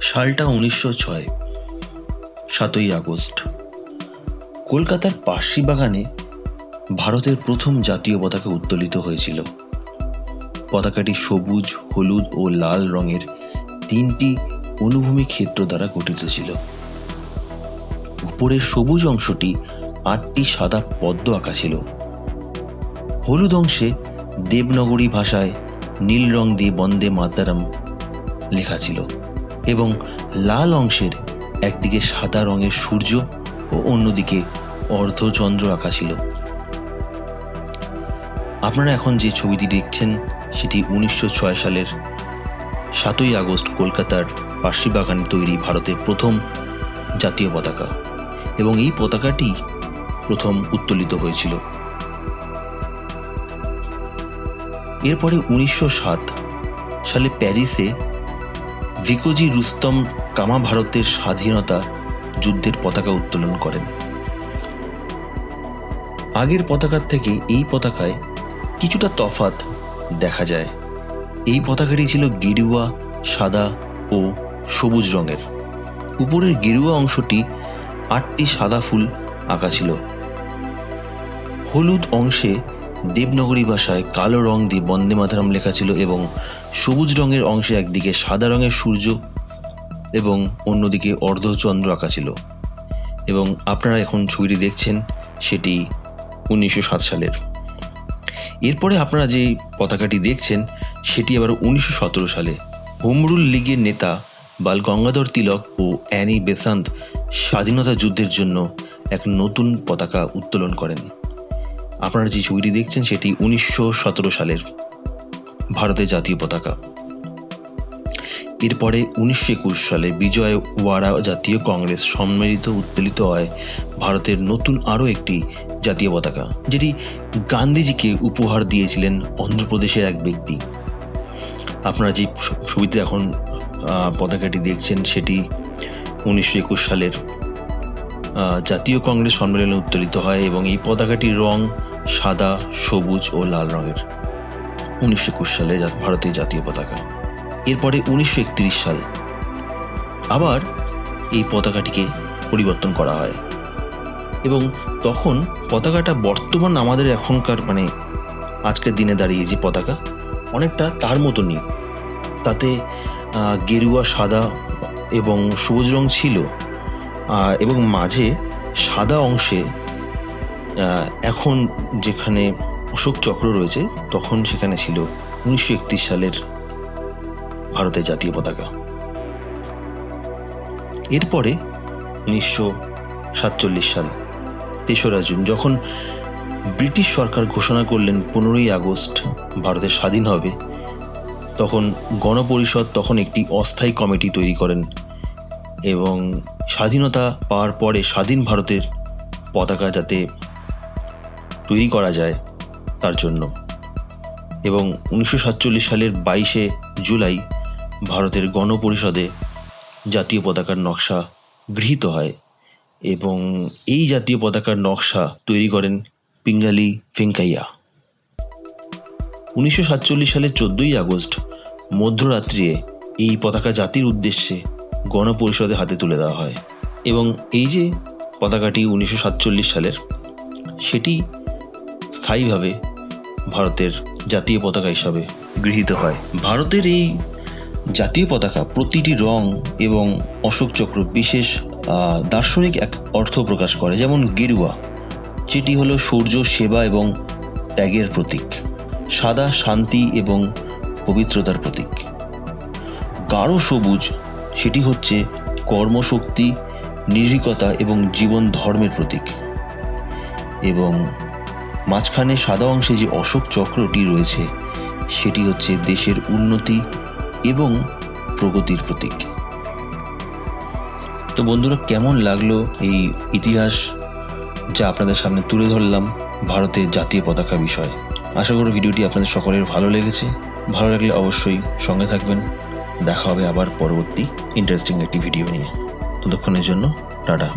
সালটা উনিশশো ছয়, সাতই আগস্ট। কলকাতার পার্সি বাগানে ভারতের প্রথম জাতীয় পতাকা উত্তোলিত হয়েছিল। পতাকাটি সবুজ, হলুদ ও লাল রঙের তিনটি অনুভূমি ক্ষেত্র দ্বারা গঠিত ছিল। উপরের সবুজ অংশটি আটটি সাদা পদ্ম আঁকা ছিল। হলুদ অংশে দেবনগরী ভাষায় নীল রং দিয়ে বন্দে মাতারাম লেখা ছিল। এবং লাল অংশের একদিকে সাদা রঙের সূর্য ও অন্যদিকে অর্ধচন্দ্র আঁকা ছিল। আপনারা এখন যে ছবিটি দেখছেন, সেটি উনিশশো ছয় সালের সাতই আগস্ট কলকাতার পার্সি বাগানে তৈরি ভারতের প্রথম জাতীয় পতাকা এবং এই পতাকাটি প্রথম উত্তোলিত হয়েছিল। এরপরে উনিশশো সাত সালে প্যারিসে ভিকোজি রুস্তম কামা ভারতের স্বাধীনতা যুদ্ধের পতাকা উত্তোলন করেন। আগের পতাকার থেকে এই পতাকায় কিছুটা তফাত দেখা যায়। এই পতাকাটি ছিল গেরুয়া, সাদা ও সবুজ রঙের। উপরের গেরুয়া অংশটি আটটি সাদা ফুল আঁকা ছিল। হলুদ অংশে দেবনগরী ভাষায় কালো রং দিয়ে বন্দে মাতারাম লেখা ছিল এবং সবুজ রঙের অংশে একদিকে সাদা রঙের সূর্য এবং অন্যদিকে অর্ধচন্দ্র আঁকা ছিল। এবং আপনারা এখন ছবিটি দেখছেন, সেটি উনিশশো সাত সালের। এরপরে আপনারা যে পতাকাটি দেখছেন, সেটি আবার উনিশশো সতেরো সালে। হোমরুল লীগের নেতা বাল গঙ্গাধর তিলক ও অ্যানি বেসান্ত স্বাধীনতা যুদ্ধের জন্য এক নতুন পতাকা উত্তোলন করেন। আপনারা যে ছবিটি দেখছেন সেটি উনিশশো সতেরো সালের ভারতের জাতীয় পতাকা। এরপরে উনিশশো একুশ সালে বিজয় ওয়ারা জাতীয় কংগ্রেস সম্মিলিত উত্তোলিত হয় ভারতের নতুন আরও একটি জাতীয় পতাকা, যেটি গান্ধীজিকে উপহার দিয়েছিলেন অন্ধ্রপ্রদেশের এক ব্যক্তি। আপনারা যে ছবিতে এখন পতাকাটি দেখছেন সেটি উনিশশো একুশ সালের জাতীয় কংগ্রেস সম্মেলনে উত্তোলিত হয় এবং এই পতাকাটির রং সাদা, সবুজ ও লাল রঙের। উনিশশো একুশ সালে ভারতের জাতীয় পতাকা। এরপরে উনিশশো একত্রিশ সাল আবার এই পতাকাটিকে পরিবর্তন করা হয়। এবং তখন পতাকাটা বর্তমান আমাদের এখনকার মানে আজকের দিনে দাঁড়িয়ে যে পতাকা, অনেকটা তার মতনই। তাতে গেরুয়া সাদা এবং সবুজ রং ছিল এবং মাঝে সাদা অংশে এখন যেখানে অশোক চক্র রয়েছে, তখন সেখানে ছিল উনিশশো একত্রিশ সালের ভারতের জাতীয় পতাকা। এরপরে উনিশশো সাতচল্লিশ সাল, তেসরা জুন, যখন ব্রিটিশ সরকার ঘোষণা করলেন পনেরোই আগস্ট ভারতের স্বাধীন হবে, তখন গণপরিষদ তখন একটি অস্থায়ী কমিটি তৈরি করেন এবং স্বাধীনতা পাওয়ার পরে স্বাধীন ভারতের পতাকা যাতে তৈরি করা যায় তার জন্য। এবং উনিশশো সাতচল্লিশ সালের বাইশে জুলাই ভারতের গণপরিষদে জাতীয় পতাকার নকশা গৃহীত হয় এবং এই জাতীয় পতাকার নকশা তৈরি করেন পিঙ্গালি ভেঙ্কাইয়া। উনিশশো সাতচল্লিশ সালের চোদ্দোই আগস্ট মধ্যরাত্রিয়ে এই পতাকা জাতির উদ্দেশ্যে গণপরিষদে হাতে তুলে দেওয়া হয়। এবং এই যে পতাকাটি উনিশশো সাতচল্লিশ সালের, সেটি স্থায়ীভাবে ভারতের জাতীয় পতাকা হিসাবে গৃহীত হয়। ভারতের এই জাতীয় পতাকা, প্রতিটি রং এবং অশোক চক্র বিশেষ দার্শনিক এক অর্থ প্রকাশ করে, যেমন গেরুয়া, যেটি হলো সূর্য, সেবা এবং ত্যাগের প্রতীক, সাদা, শান্তি এবং পবিত্রতার প্রতীক। গাঢ় সবুজ, সেটি হচ্ছে কর্মশক্তি, নির্ভীকতা এবং জীবন ধর্মের প্রতীক এবং মাঝখানে সাদা অংশে যে অশোক চক্রটি রয়েছে, সেটি হচ্ছে দেশের উন্নতি এবং প্রগতির প্রতীক। তো বন্ধুরা, কেমন লাগল এই ইতিহাস যা আপনাদের সামনে তুলে ধরলাম ভারতের জাতীয় পতাকা বিষয়? আশা করি ভিডিওটি আপনাদের সকলের ভালো লেগেছে। ভালো লাগলে অবশ্যই সঙ্গে থাকবেন। দেখা হবে আবার পরবর্তী ইন্টারেস্টিং একটি ভিডিও নিয়ে। ততক্ষণের জন্য, টাটা।